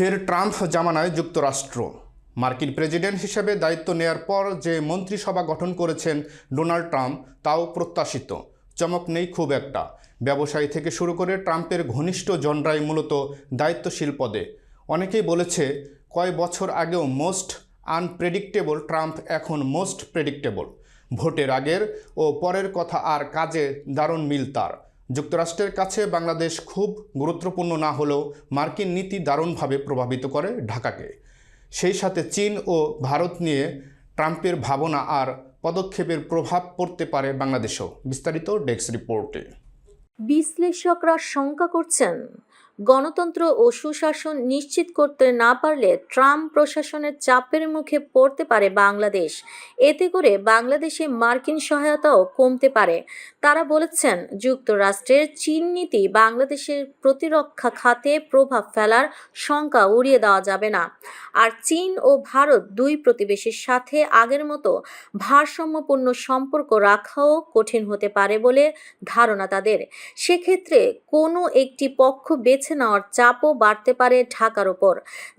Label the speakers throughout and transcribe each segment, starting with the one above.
Speaker 1: ফের ট্রাম্প জামানায় যুক্তরাষ্ট্র মার্কিন প্রেসিডেন্ট হিসেবে দায়িত্ব নেয়ার পর যে মন্ত্রিসভা গঠন করেছেন ডোনাল্ড ট্রাম্প তাও প্রত্যাশিত চমক নেই খুব একটা ব্যবসায়ী থেকে শুরু করে ট্রাম্পের ঘনিষ্ঠ জনরাই মূলত দায়িত্বশীল পদে অনেকেই বলেছে কয় বছর আগেও মোস্ট আনপ্রেডিক্টেবল ট্রাম্প এখন মোস্ট প্রেডিক্টেবল ভোটের আগের ও পরের কথা আর কাজে দারুণ মিল তার যুক্তরাষ্ট্রের কাছে বাংলাদেশ খুব গুরুত্বপূর্ণ না হলেও মার্কিন নীতি দারুণভাবে প্রভাবিত করে ঢাকাকে সেই সাথে চীন ও ভারত নিয়ে ট্রাম্পের ভাবনা আর পদক্ষেপের প্রভাব পড়তে পারে বাংলাদেশেও বিস্তারিত ডেস্ক রিপোর্টে
Speaker 2: বিশ্লেষকরা শঙ্কা করছেন গণতন্ত্র ও সুশাসন নিশ্চিত করতে না পারলে ট্রাম্প প্রশাসনের চাপের মুখে পড়তে পারে বাংলাদেশ এতে করে বাংলাদেশে মার্কিন সহায়তাও কমতে পারে তারা বলেছেন যুক্তরাষ্ট্রের চীন নীতি বাংলাদেশের প্রতিরক্ষা খাতে প্রভাব ফেলার শঙ্কা উড়িয়ে দেওয়া যাবে না আর চীন ও ভারত দুই প্রতিবেশীর সাথে আগের মতো ভারসাম্যপূর্ণ সম্পর্ক রাখাও কঠিন হতে পারে বলে ধারণা তাদের সেক্ষেত্রে কোনো একটি পক্ষ বেছে বেছে নেওয়ার চাপও বাড়তে পারে ঢাকার ওপর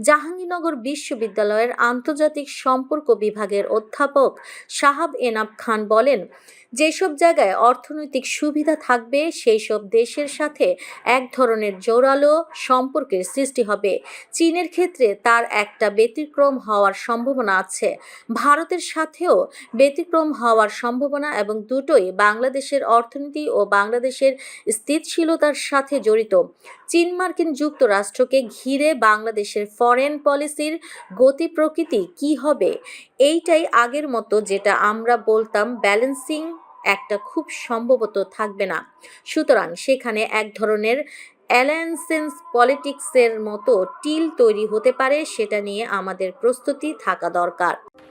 Speaker 2: জাহাঙ্গীরনগর বিশ্ববিদ্যালয়ের আন্তর্জাতিক সম্পর্ক বিভাগের অধ্যাপক সাহাব এনাব খান বলেন যেসব জায়গায় অর্থনৈতিক সুবিধা থাকবে সেই সব দেশের সাথে এক ধরনের জোরালো সম্পর্কের সৃষ্টি হবে চীনের ক্ষেত্রে তার একটা ব্যতিক্রম হওয়ার সম্ভাবনা আছে ভারতের সাথেও ব্যতিক্রম হওয়ার সম্ভাবনা এবং দুটোই বাংলাদেশের অর্থনীতি ও বাংলাদেশের স্থিতিশীলতার সাথে জড়িত চীন মার্কিন যুক্তরাষ্ট্রকে ঘিরে বাংলাদেশের ফরেন পলিসির গতি প্রকৃতি কি হবে এইটাই আগের মতো যেটা আমরা বলতাম ব্যালেন্সিং একটা খুব সম্ভবত থাকবে না সুতরাং সেখানে এক ধরনের অ্যালায়েন্সেন্স পলিটিক্সের মতো টিল তৈরি হতে পারে সেটা নিয়ে আমাদের প্রস্তুতি থাকা দরকার